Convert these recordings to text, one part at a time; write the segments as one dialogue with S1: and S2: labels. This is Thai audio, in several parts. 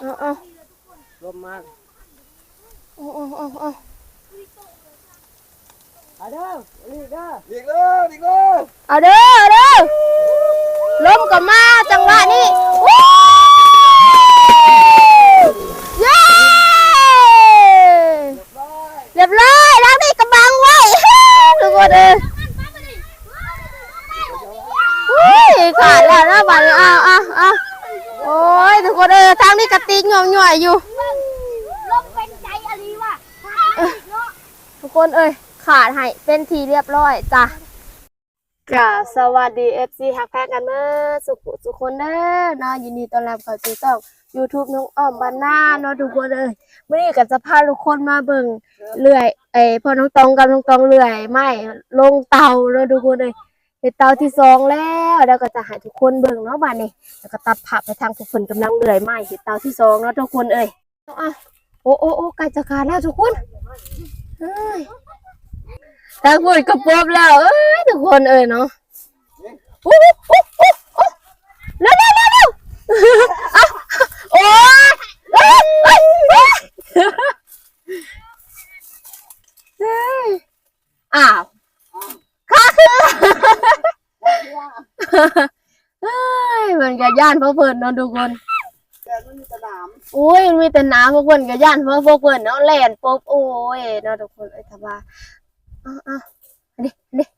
S1: เอาเอา
S2: ลมมาก
S1: เอาเอาเอาเอา
S2: มาเด้อลีกเด้อลีกเด้อลีกเด้อ
S1: เอาเด้อเอาเด้อลมก็มาจังหวะนี้วู้เย้เรียบร้อยแล้วนี่กำบังไว้ทุกคนเอ้ยอุ้ยขาดแล้วนะบัดนี้อ้าวอ้าวอ้าว โอ้ยทุกคนเอ้ยทางนี้กระติกหน่อยๆอยู่
S3: ลมเป็นใจอะไรวะ
S1: ทุกคนเอ้ยขาดให้เป็นทีเรียบร้อยจ้ะกราบสวัสดี FC ฮักแพกกันเมื่อสุขสุขคนเด้อเนาะยินดีต้อนรับเข้าสู่ช่อง YouTube น้องอ้อมบ้านหน้าเนาะทุกคนเอ้ยวันนี้ก็จะพาทุกคนมาเบิ่งเลื่อยไอ้พอน้องตองกับน้องตองเลื่อยไม่ลงเตาเนาะทุกคนเอ้ย เป็นเตาที่สองแล้วแล้วก็จะให้ทุกคนเบิ่งเนาะบัดนี้แล้วก็ตัดภาพไปทางผู้คนกำลังเลื่อยไม้ที่เตาที่สองเนาะทุกคนเอ้ยเอาอะโอ้โอ้โอ้ใกล้จะขาดแล้วทุกคนเอ้ยทางพูดก็ปบแล้วเอ้ยทุกคนเอ้ยเนาะอู้หูอู้หูอู้เร็วเร็วเร็วเร็วอะโอ้ยเอ้ยเอ้ยเอ้ยอ้าว เอ้ยเหมือนกับย่านพวกเพิ่นเนาะทุกคน
S2: แต่มันมีสนาม
S1: อุ้ยมันมีแต่น้ำพวกเพิ่นกับย่านเพราะพวกเพิ่นเนาะแล่นปบโอ้ยเนาะทุกคนเอ้ยถ้าว่าอ้าวอ้าวอันนี้อันนี้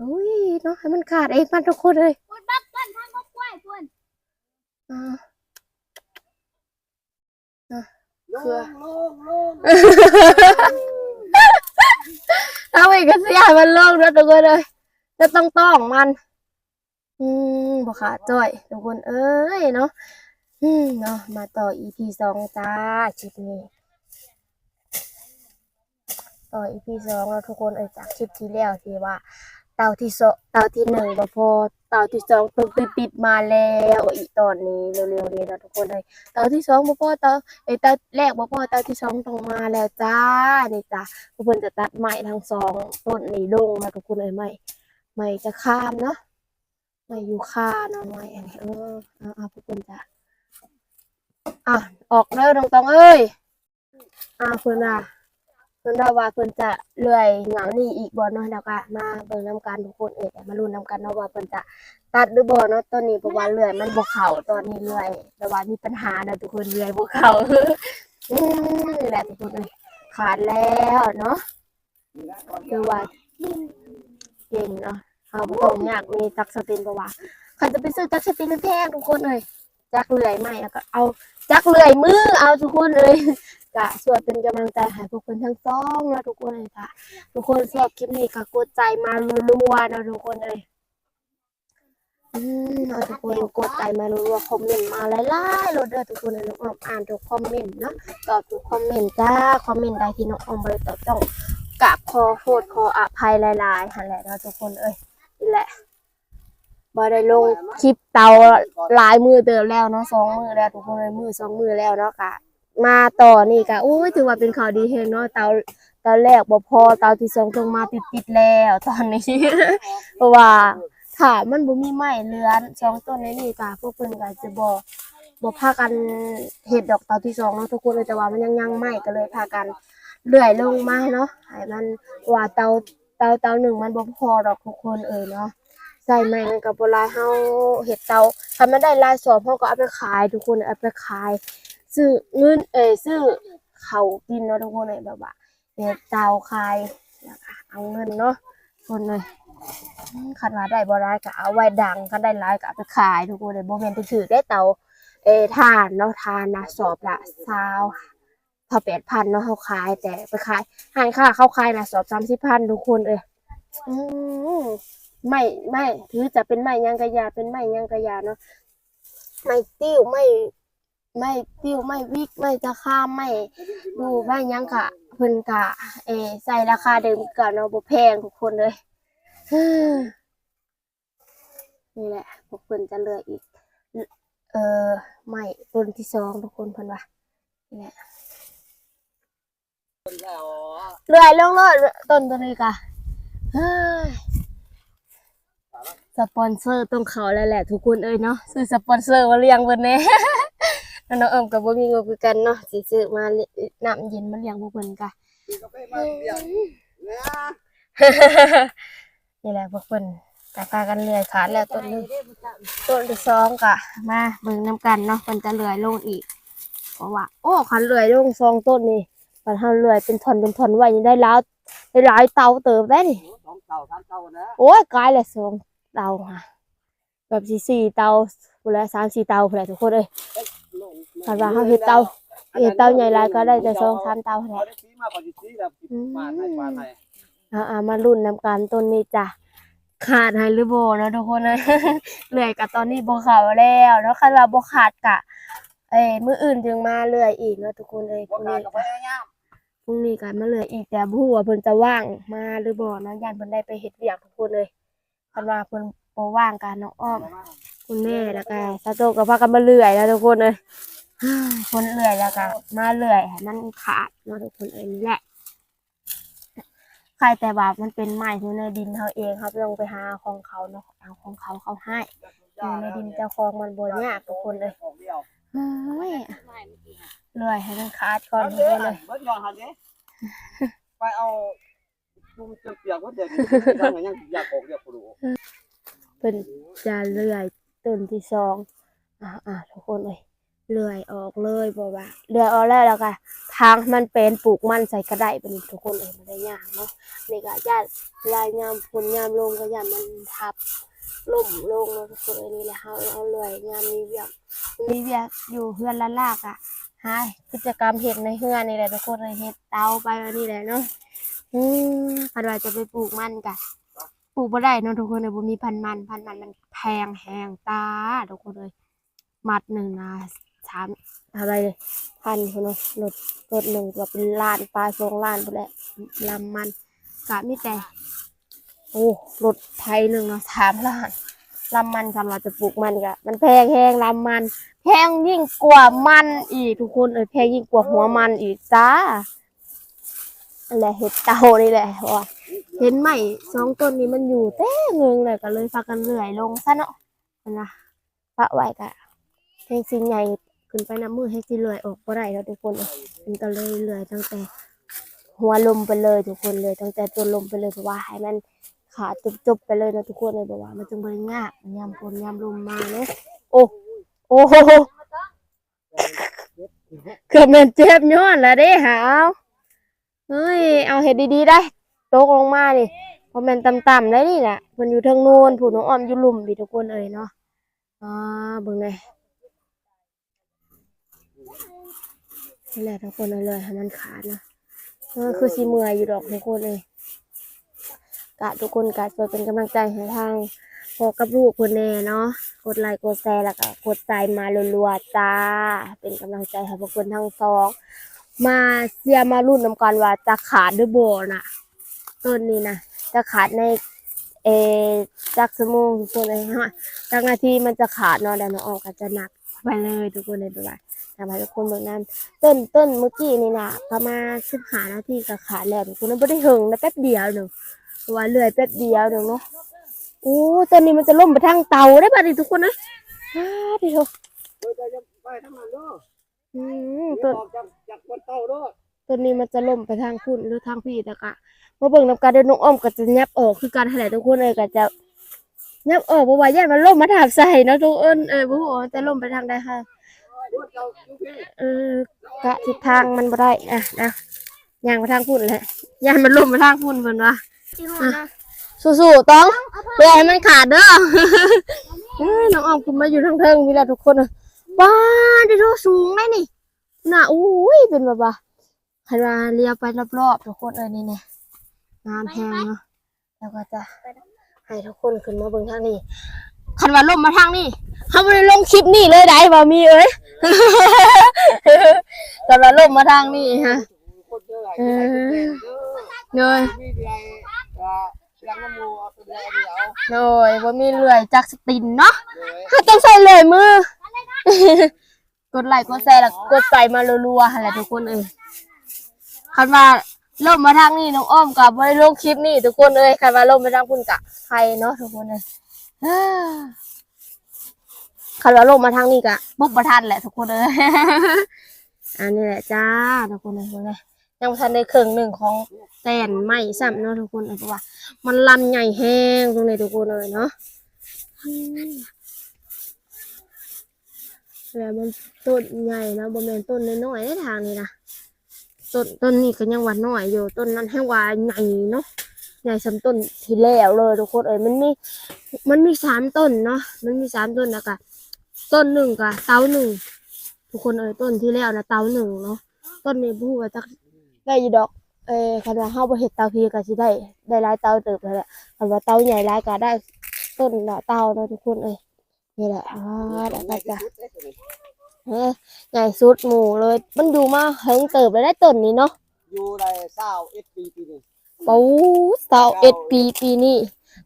S1: อุ้ยเนาะให้มันขาดเองมันทุกคนเลย
S3: พูดบักเปิ้นทางบักกล้วยเปิ้น
S1: อ่า
S2: ลงลงลง
S1: เอา มันเสียให้มันลงนะทุกคนเลยจะต้องต้องมัน อืมบอขาดจ้อยทุกคนเอ้ยเนาะอืมเนาะมาต่อ EP สองจ้าคลิปนี้ต่อ EP สองแล้วทุกคนเอ้ยจากคลิปที่แล้วที่ว่า เตาที่สองเตาที่หนึ่งบ่พอเตาที่สองต้องติดติดมาแล้วอีกตอนนี้เร็วๆนี้นะทุกคนเลยเตาที่สองบ่พอเตาเอ้เตาแรกบ่พอเตาที่สองต้องมาแล้วจ้านี่จ้าทุกคนจะตัดไม้ทั้งสองต้นนี้ลงนะทุกคนเอ้ยไม้ไม้จะข้ามเนาะไม้อยู่ค่าเนาะไม้อันนี้เออเอาเอาทุกคนจ้ะอะออกเด้อตรงๆเอ้ยอะเพิ่นอะ เพิ่นว่าเพิ่นจะเลื่อยเหงานี่อีกบ่เนาะแล้วก็มาเบิ่งนำกันทุกคนเอ้ยมาลุ้นนำกันเนาะว่าเพิ่นจะตัดหรือบ่เนาะตอนนี้เพราะว่าเลื่อยมันบ่เข้าตอนนี้เลื่อยแต่ว่ามีปัญหาเนาะทุกคนเลื่อยบ่เข้าอืมนี่แหละทุกคนเอ้ยขาดแล้วเนาะคือว่าเก่งเนาะเฮาบ่ต้องยากมีจักสตินบ่ว่าใครจะไปซื้อจักสตินมันแพงทุกคนเอ้ยจักเลื่อยใหม่แล้วก็เอาจักเลื่อยมือเอาทุกคนเอ้ย ก็ส่วนเป็นกำลังใจให้ทุกคนทั้งสองและทุกคนเลยค่ะ ทุกคนชอบคลิปนี้ก็กดใจมารัวๆนะทุกคนเลยอืมเอาทุกคนกดใจมารัวๆคอมเมนต์มาหลายๆรถเด้อทุกคนเลยน้องออมอ่านทุกคอมเมนต์เนาะตอบทุกคอมเมนต์จ้าคอมเมนต์ใดที่น้องออมบริตอบต้องกราบขอโทษขออภัยหลายๆหันแหละเนาะทุกคนเอ้ยนี่แหละบ่ได้ลงคลิปเตาหลายมือเติมแล้วเนาะสองมือแล้วทุกคนเลยมือสองมือแล้วเนาะกะ มาต่อนี่ก็อุ้ยถือว่าเป็นข่าวดีเฮงเนาะเตาเตาแรกบ่พอเตาที่สองต้องมาติดๆแล้ว ตอนนี้ เพราะว่าถ้ามันบ่มีไม้เรือนสองต้นในนี่ก็พวกเพิ่นก็จะบ่บ่พากันเฮ็ดดอกเตาที่สองเนาะทุกคนเลยแต่ว่ามันยังยังไม้ก็เลยพากันเลื่อยลงมาเนาะให้มันว่าเตาเตาเตาหนึ่งมันบ่พอดอกทุกคนเอ่ยเนาะใส่ไม้มันก็บ่หลายเฮาเฮ็ดเตาถ้ามันได้ลายสอบเฮาก็เอาไปขายทุกคนเอาไปขาย ซื้อเงินเอ้ยซื้อเขากินเนาะทุกคนเลยแบบว่าเนี่ยวเตาคายแล้วก็เอาเงินเนาะคนเลยคันว่าได้บ่ได้ก็เอาไว้ดังคันได้หลายก็ไปขายทุกคนเลยบ่แมนไปถือได้เตาเอทานเนาะทานนะสอบละ20พอ8,000เนาะเฮาขาย แต่ไปขายหานค่าเขาขายนะสอบ30,000ทุกคนเอ้ยอืมไม่ไม่ถือจะเป็นไม้ยังกระยาเป็นไม้ยังกระยาเนาะไม้ติ้วไม้ ไม่ติ้วไม่วิกไม่จะข้ามไม่ดูไม่ยังกะเพิ่นกะเอใส่ราคาเดิมกะเนาะบ่แพงทุกคนเลยนี่แหละพวกเพิ่นจะเลือกอีก เออไม่ต้นที่สองทุกคนเพิ่นว่านี่แหละ
S2: คนแล้ว
S1: เลื่อยลงเลยต้นตัวนี้กะเฮ้ยสปอนเซอร์ต้องเขาแล้วแหละ ทุกคนเอ้ยเนาะซื้อสปอนเซอร์มาเลี้ยงเพิ่นแน่ แล้วน้องเอิมกับบ่มีงบคือกันเนาะสิซื้อมาเลี้ยน้ำเย็นมาเลี้ยงพวกเพิ่นกะ
S2: กินกาแฟมาเดียวเนี่ย
S1: นี่แหละพวกเพิ่นกะพากันเลื่อยขาดแล้วต้นหนึงต้นที่สองกะมาเบิ่งน้ำกันเนาะเพิ่นจะเลื่อยลงอีกเพราะว่า โอ้คันเลื่อยลงสองต้นนี่คันเฮาเลื่อยเป็นท่อนเป็นท่อนไว้ยังได้แล้วได้หลายเตาเติบได้นี่
S2: สองเต่าสามเต่านะ
S1: โอ้ยกลายเลยสองเตาค่ะแบบสี่สี่เตาพูดแล้วสามสี่เตาพูดแล้วทุกคนเลย คันว่าเขาเฮ็ดเตาเฮ็ดเตาใหญ่หลายก็ได้แต่สองสามเตา
S2: เอา
S1: แหละ
S2: ได้ซีมากกว่าซีแล้วมาให้มาให้
S1: เอาเอามารุ่นน้ำกันต้นนี้จ้ะขาดให้หรือโบเนาะทุกคนเลยเหลื่อยกับตอนนี้โบขาวแล้วแล้วคันว่าโบขาดกะ เอ้ยมืออื่นจึงมาเลื่อยอีกเนาะทุกคนเลยพ
S2: บ่
S1: รุ่ง
S2: ขาด
S1: นี้
S2: กับพยายาม
S1: พรุ่งนี้กันมาเลื่อยอีกแต่ผู้ว่าเพิ่นจะว่างมาหรือบ่เนาะย่านเพิ่นได้ไปเฮ็ดเวียกทุกคนเลยคันว่าเพิ่นบ่ว่างกันน้องอ้อม คุณแม่แล้วก็สาโตก็พากันมาเลื่อยแล้วทุกคนเลย คนเลื่อยแล้วก็มาเลื่อยให้มันขาดเนาะทุกคนเองนี่แหละใครแต่ว่ามันเป็นไม้ที่ในดินเขาเองครับลงไปหาของเขาเนาะเอาของเขาเขาให้อยู่ในดินเจ้าของมันบนเนี่ยทุกคนเลยเฮ้ยเลื่อยให้มันขาดก่อนเลย
S2: เบิดยอนหันเด้ไปเอาจุ่มเปียกว่าเดี๋ยวนี้ทำยังอยากออกอยากรู้
S1: เป็นจะเลื่อยต้นที่สองอ่าอ่าทุกคนเลย เลื่อยออกเลยบอกว่าเลื่อยออกแล้วแล้วก็ทางมันเป็นปลูกมันใส่กระไดเป็นทุกคนเลยมันได้ยากเนาะนี่ก็ญาติลายยามฝนยามลงก็ยามมันทับล่มลงเนาะทุกคนเลยนี่แหละเขาเอาเลื่อยยามมีเวียกมีเวียกอยู่เฮือนละลากอะหากิจกรรมเห็ดในเฮือนนี่แหละทุกคนเลยเห็ดเตาไปวันนี้แหละเนาะอืมคันว่าจะไปปลูกมันกะปลูกบ่ได้เนาะทุกคนเลยบ่มีพันมันพันมันมันแพงแหงตาทุกคนเลยมัดหนึ่งนะ สามอะไรเลยพันคนเนาะรถรถหนึ่งก็เป็นล้านปลายสองล้านไปแหละลำมันกะมีแต่โอ้รถไทยหนึ่งเนาะสามล้านลำมันกันเราจะปลูกมันกะมันแพงแหงลำมันแพงยิ่งกว่ามันอีกทุกคนเอ้ยแพงยิ่งกว่าหัวมันอีกจ้านั่นแหละเห็ดเตานี่แหละเพราะว่าเห็นไหมสองต้นนี้มันอยู่แต่เงงเลยก็เลยพากันเลื่อยลงซะเนาะนั่นนะปะไว้กะแห้งสิงใหญ่ ขึ้นไปน้ำมือให้สิเลื่อยออกก็ได้แล้วทุกคนเอ้ยมันก็เลยเลื่อยตั้งแต่ หัวลมไปเลยทุกคนเลยตั้งแต่ต้นลมไปเลยเพราะว่าให้มันขาดจุบๆไปเลยนะทุกคนเลยบอกว่ามันจึงบริง่ายยามฝนยามลมมาเนาะโอ้โอ้โหเกือบแม่นเจ็บย้อนแล้วเด้หาวเฮ้ยเอาเห็ดดีๆได้ตกลงมานี่เพราะมันต่ำๆได้นี่แหละเพิ่นอยู่ทางโน้นผู้น้องอ้อมอยู่หลุมพี่ทุกคนเอ่ยเนาะอ่าเบิ่งเลย นี่แหละทุกคนเอาเลยให้มันขาดนะเออคือสิเมื่อยอยู่ดอกทุกคนเลยกะทุกคนกะช่วยเป็นกำลังใจให้ทางพอกับลูกคนแน่เนาะกดไลค์กดแชร์แล้วก็กดใจมารัวๆจ้า เป็นกำลังใจให้พวกคนทั้งสอง มาเสียมารุ่นนำกันว่าจะขาดหรือบ่น่ะต้นนี้นะจะขาดในเอจักสมงทุกคนเลยฮะจักนาทีมันจะขาดเนาะเดี๋ยวน้องออกก็จะหนักไปเลยทุกคนเลยไปว่า ทำให้ทุกคนเบิ่งนั้นต้นต้นเมื่อกี้นี่นะประมาณสิบห้านาทีก็ขาแล้วทุกคนนั้นไม่ได้หึงนะแป๊บเดียวหนึ่งว่าเลื่อยแป๊บเดียวหนึ่งเนาะโอ้ต้นนี้มันจะล่มไปทางเตาได้ป่ะนี่ทุกคนนะอ้าเดี๋ยว
S2: เดี๋ยวจะอื
S1: มต้
S2: น
S1: ต้นนี้มันจะล่มไปทางพุ่นหรือทางพี่ต่กะมาเบิ่งนำการเดินน้องอ้อมก็จะยับออกคือการแถลงทุกคนเลยก็จะยับออกเพราะว่าย่มันล่มมาถามใส่เนาะทุกเอิ้นเออบ่ฮู้ว่ามันจะล่มไปทางใดค่ะ
S2: เจ้าอยู่พี่
S1: เออกะทิศทางมันบ่ได้อะนะย่างไปทางพุ่นแหละย่านมันล่มไปทางพุ่นเพิ่นว่าสู้ๆต้องเพื่อให้มันขาดเด้อเอ้ยน้องอ้อมคุณมาอยู่ทางเทิงพี่ละทุกคนน่ะว้าได้โทสูงได้นี่น่ะอุ้ยเป็นแบบว่าคันว่าเลี้ยวไปรอบๆทุกคนเอ้ยนี่เนี่ยน้ำแห้งเนาะแล้วก็จะให้ทุกคนขึ้นมาเบิ่งทางนี้ คันว่าลมมาทางนี้เขาไม่ได้ลงคลิปนี่เลยได้บ่มีเอ้ยคันว่าลมมาทางนี้ฮะ
S2: คนเด้อ
S1: เออ
S2: เด้อ
S1: เลย
S2: มีเดียอ่ายังน้ำมูเอาตัวเดียวเดียว
S1: เลยบ่มีเลื่อยจักสตินเนาะ
S2: เลย
S1: เขาต้องใส่เลยมือ กดไลค์กดแชร์แล้วกดใส่มารัวๆหั่นแหละทุกคนเอ้ยคันว่าลมมาทางนี้น้องอ้อมกับบ่ได้ลงคลิปนี่ทุกคนเอ้ยคันว่าลมมาทางพุ่นกะใครเนาะทุกคนเอ้ย อ่าคันว่าลงมาทางนี้ก็ปุ๊บบ่ทันแหละทุกคนเอ้ยอันนี้แหละจ้าทุกคนเลยเบิ่งเลยยังบ่ทันได้ครึ่งหนึ่งของแตนไม้ซ้ำเนาะทุกคนเอ้ยเพราะว่า มันลำใหญ่แห้งตรงนี้ทุกคนเลยเนาะอืมแล้วมันต้นใหญ่นะบ่แม่นต้นน้อยๆในทางนี้นะต้นต้นนี้ก็ยังว่าน้อยอยู่ต้นนั้นให้ว่าใหญ่เนาะ ใหญ่สำต้นที่แล้วเลยทุกคนเอ้ยมันมีมันมีสามต้นเนาะมันมีสามต้นนะกะต้นหนึ่งกะเตาหนึ่งทุกคนเอ้ยต้นที่แล้วนะเตาหนึ่งเนาะต้นนี้พูดว่าจักได้ยู่ดอกเออคันว่าเฮาบ่เฮ็ดเตาพีก็สิได้ได้หลายเตาเติบแล้วแหละคันว่าเตาใหญ่หลายก็ได้ต้นละเตาเนาะทุกคนเอ้ยนี่แหละอ่าแล้วก็จะเออใหญ่สุดหมู่เลย มันอยู่มาเฮิงเติบแล้วได้ต้นนี้เนาะ
S2: อยู่ได้เศร้าเอ็ดปีปีนี้
S1: ปูเตาวเอ็ดปีปีนี้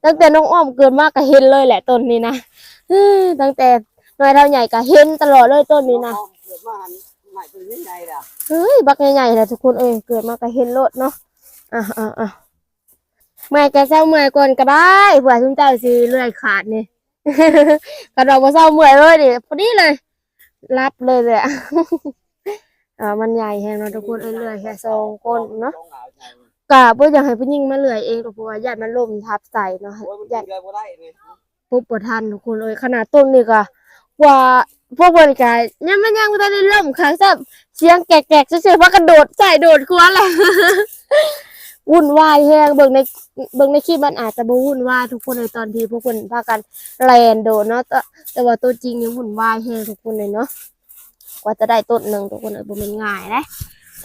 S1: ตั้งแต่น้องอ้อมเกิดมาก็เห็นเลยแหละต้นนี้นะตั้งแต่น้อยเท่าใหญ่ก็เห็นตลอดเลยต้นนี้นะ
S2: เกิดมาใหม่เป็นยังไงล่ะ
S1: เฮ้ยบักใหญ่ๆนะทุกคนเอ้ยเกิดมาก็เห็นโลดเนาะอะอะอะเมื่อยก็เศร้าเมื่อยก่อนก็ได้เผื่อทุนเจ้าสิเลื่อยขาดนี่กระดอกมาเศร้าเมื่อยเลยดิพอดีเลย รับเลยเลยอะอ่ามันใหญ่แฮงเนาะทุกคนเอ้ยเลื่อยแค่สองคนเนาะ กะเพื่ออยากให้ผู้หญิงมาเลื่อยเองเพราะว่าญาติมันล่มทับใส่เนาะ
S2: โอ้ยมัน
S1: ญาติ
S2: เลยบ่ได้นี่
S1: ปุ๊บปวทันทุกคนเอ้ยขนาดต้นนี่ก็กว่าพวกบริการยังมันยังไม่ได้เริ่มครั้งซ้ำเสียงแกกๆเฉยๆพักกระโดดใส่โดดคว้าเลยวุ่นวายแฮงเบิ่งในเบิ่งในคลิปมันอาจจะบ่วุ่นวายทุกคนในตอนที่พวกคนพากันแลนโดดเนาะแต่แต่ว่าตัวจริงยังวุ่นวายแฮงทุกคนเลยเนาะกว่าจะได้ต้นหนึ่งทุกคนเอ้ยบ่แม่นง่ายนะ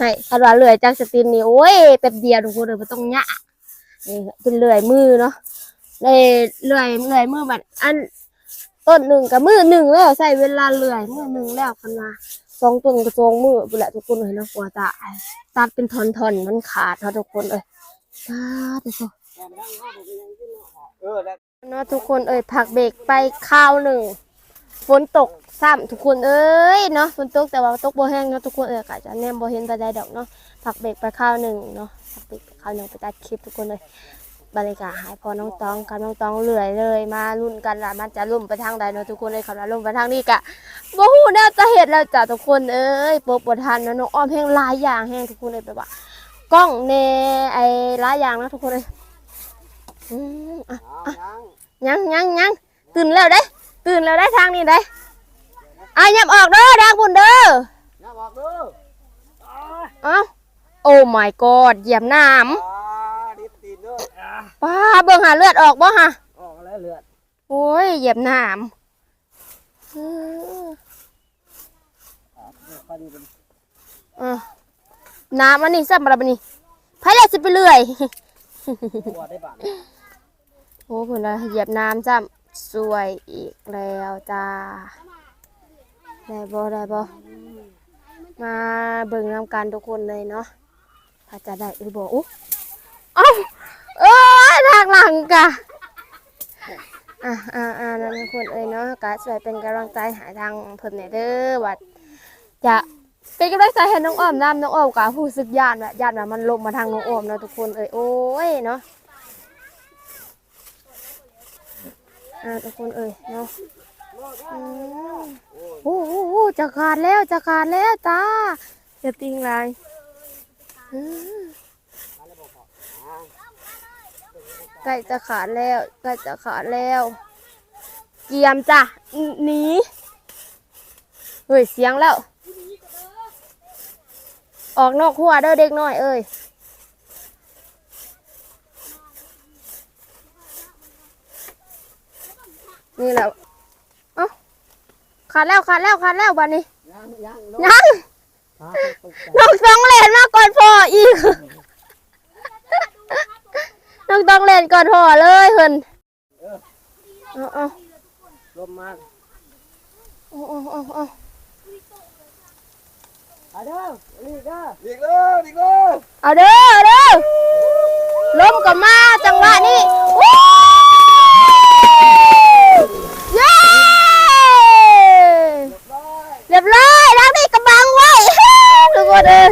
S1: ใช่คันว่าเลื่อยจากสตินนี่โอ้ยแป๊บเดียวทุกคนเอ้ยบ่ต้องยะนี่เป็นเลื่อยมือเนาะเลยเลื่อยเลื่อยมือบัดอันต้นหนึ่งกับมือหนึ่งแล้วใส่เวลาเลื่อยมือหนึ่งแล้วคันมาสองต้นกับสองมือไปแหละทุกคนเลยเนาะกว่าจะตัดเป็นท่อนๆมันขาดเนาะทุกคนเอ้ยตัดทุกคน
S2: เออแล้ว
S1: เนาะทุกคนเอ้ยพักเบรกไปข้าวหนึ่ง ฝนตกซ้ำทุกคนเอ้ยเนาะฝนตกแต่ว่าตกบ่แห้งเนาะทุกคนเอ้ยกะจะแนมบ่เห็นตาใดดอกเนาะพักเบรกไปข้าวหนึ่งเนาะพักเบรกไปข้าวหนึ่งไปตัดคลิปทุกคนเลยบรรยากาศหายพอน้องตองกับน้องตองเลื่อยเลย มารุ่นกันละมันจะลุ่มไปทางใดเนาะทุกคนเลยเขาละลุ่มไปทางนี้กะบ่ฮู้น่จะเห็ดแล้วจ้ะทุกคนเอ้ยโปรปวดทันเนาะน้องอ้อมแห้งหลายอย่างแห้งทุกคนเลยแบบว่ากล้องเนไอ้หลายอย่างเนาะทุกคนเลยอืมอะ
S2: อายัง
S1: ยังยังยังตื่นแล้วเด้ ตื่นแล้วได้ทางนี้ได้อะยับออกเด้อดังบุญเด้อ
S2: อย่าบอกเด้อ
S1: เอ้าโอ้ my god เหยียบน้
S2: อ่าดิบตีนเด้ออ่าำ
S1: ป้าเบิ่งหาเลือดออกบ่ฮะ
S2: ออกแล้วเลือด
S1: โอ้ยเหยียบน้ำอือ
S2: อ่าฟันเป็น
S1: อะน้ำอันนี้ซ้ำอะไรบัดนี้ไผแล้วสิไปเรื่อย
S2: ตัวได้บาด
S1: โอ้เพิ่นละเหยียบน้ำจ้ำ สวยอีกแล้วจ้าได้บ่ได้บ่มาเบิ่งน้ำกันทุกคนเลยเนาะถ้าจะได้หรือบ่อุ๊เอ้าเอ้ยทางหลังกะอะอะอะนั่นทุกคนเอ้ยเนาะก็ช่วยเป็นกำลังใจหาทางเพิ่นเนี่ยเด้อว่าจะเป็นกำลังใจให้น้องอ้อมน้ำน้องอ้อมก็รู้สึกย่านว่าย่านว่ามันลงมาทางน้องอ้อมเนาะทุกคนเอ้ยโอ้ยเนาะ อ่าทุกคนเอ่ยเนาะโอ้โหจะขาดแล้วจะขาดแล้วจ้าจะติงไรใกล้จะขาดแล้วใกล้จะขาดแล้วเกียมจ้ะหนีเฮ้ยเสียงแล้ว ออกนอกหัวเด้อเด็กน้อยเอ้ย นี่แหละเอ้าขาดแล้วขาดแล้วขาดแล้วบัดนี้
S2: ยังยัง
S1: ยัง
S2: อ่าตกใจ
S1: น้องต้องเล่นมาก่อนพ่ออีกน้องต้องเล่นก่อนพ่อเลยเพิ่นเอาเอา
S2: ลมมาก
S1: เอาเอาเอาเอา
S2: เอาเด้อลีกเด้อลีกเด้อลีกเด้อ
S1: เอาเด้อเอาเด้อล้มกับมาจังหวะนี้วู้เย้เรียบร้อยทางนี้กำบังไว้ ทุกคนเอ้ย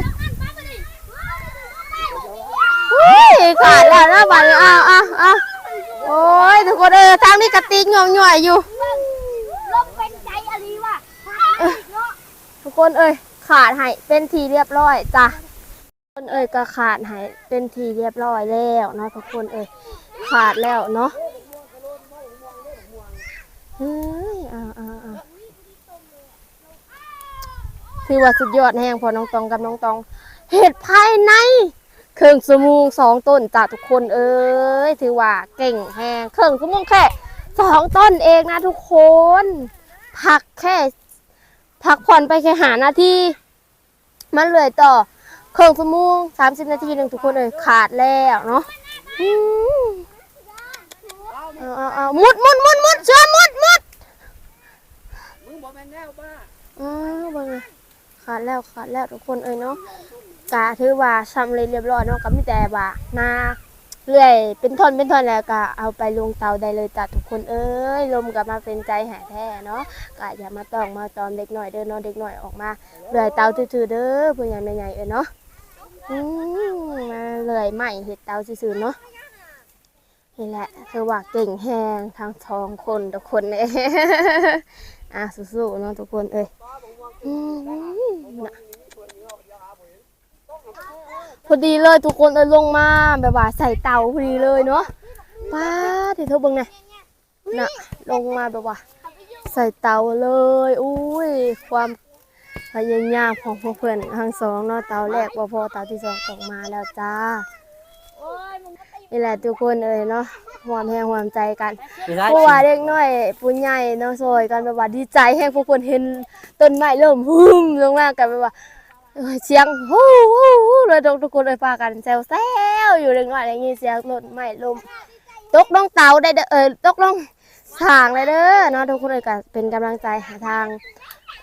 S1: อุ้ยขาดแล้วนะบัดนี้อ้าวอ้าวอ้าวโอ้ยทุกคนเออทางนี้กระติกงอมหน่อยอยู่
S3: ลมเป็นใจอ
S1: คนเอ้ยขาดให้เป็นทีเรียบร้อยจ้ะคนเอ้ยก็ขาดให้เป็นทีเรียบร้อยแล้วเนาะทุกคนเอ้ยขาดแล้วเนาะเฮ้ยอ่าอ่าอ่าถือว่าสุดยอดแห้งพอน้องตองกับน้องตอง เห็ดภายในเครื่องสมูงสองต้นจ้ะทุกคนเอ้ยถือว่าเก่งแห้งเครื่องสมูงแค่ สองต้นเองนะทุกคน พักแค่ พักผ่อนไปแค่หานาทีมันเลยต่อเครื่องสมูงสามสิบนาทีหนึ่งทุกคนเลยขาดแล้วเนาะอืมเอาเอาเอามุดมุดมุดมุดเชื่อมุดมุด
S2: มึงบ่แม่นแนวบ้า
S1: อ้าวบิ่งเลยขาดแล้วขาดแล้วทุกคนเอ้ยเนาะกะถือว่าสำเร็จเรียบร้อยเนาะก็มีแต่ว่านา เรื่อยเป็นท่อนเป็นท่อนแล้วก็เอาไปลงเตาได้เลยจ้ะทุกคนเอ้ยลมก็มาเป็นใจหายแท้เนาะก็อย่ามาต้องมาตอมเด็กหน่อยเด้อเนาะเด็กหน่อยออกมาเรื่อยเตาซื่อๆเด้อผู้ใหญ่แม่ใหญ่เอ้ยเนาะอืมมาเรื่อยใหม่เห็ดเตาซื่อๆเนาะนี่แหละคือว่าเก่งแฮงทั้งสองคนทุกคนเลยอะสู้ๆเนาะทุกคนเอ้ยอืมนะ พอดีเลยทุกคนเลยลงมาแบบว่าใส่เตาพอดีเลยเนาะป้าที่เธอเบิ่งไงน่ะลงมาแบบว่า ใส่เตาเลยอุ้ยความพยายามของพวกเพื่อนทั้งสองเนาะเตาแรกบ่พอเตาที่สองตกมาแล้วจ้า
S3: โอ้ยมึงก็ตี
S1: นี่แหละทุกคนเอ้ยเนาะหวามแหงหวามใจกัน
S2: ไม่ได้
S1: เพราะว่าเด็กน้อยปุ้นใหญ่เนาะซอยกันแบบว่าดีใจแห้งพวกคนเห็นต้นไม้เริ่มฮึมลงมากันแบบว่า เสียงฮู้ฮู้ฮู้เลยทุกคนเลยพากันแซวแซวอยู่เด็กน้อยอย่างงี้เสียงต้นไม่ลมตกลงเตาได้เด้อเออตกลงทางเลยเด้อเนาะทุกคนเลยก็เป็นกำลังใจหาทาง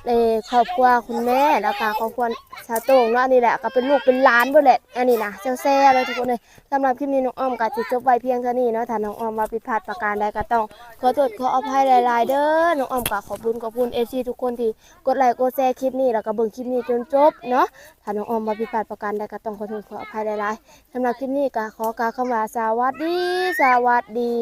S1: ในครอบครัวคุณแม่แล้วก็ครอบครัวชาวโต้งเนาะนนี่แหละก็เป็นลูกเป็นหลานเบ่แหละอันนี้นะเซลแซ่เลยทุกคนเลยสำหรับคลิปนี้น้องอ้อมก็จะจบไว้เพียงเท่านี้เนาะถ้าน้องอ้อมมาผิดพลาดประการใดก็ต้องขอโทษขออภัยหลายๆเด้อน้องอ้อมก็ขอบคุณขอบคุณเอซีทุกคนที่กดไลค์กดแชร์คลิปนี้แล้วก็เบิ่งคลิปนี้จนจบเนาะถ้าน้องอ้อมมาผิดพลาดประการใดก็ต้องขอโทษขออภัยหลายๆสำหรับคลิปนี้ก็ขอกล่าวคำว่าสวัสดีสวัสดี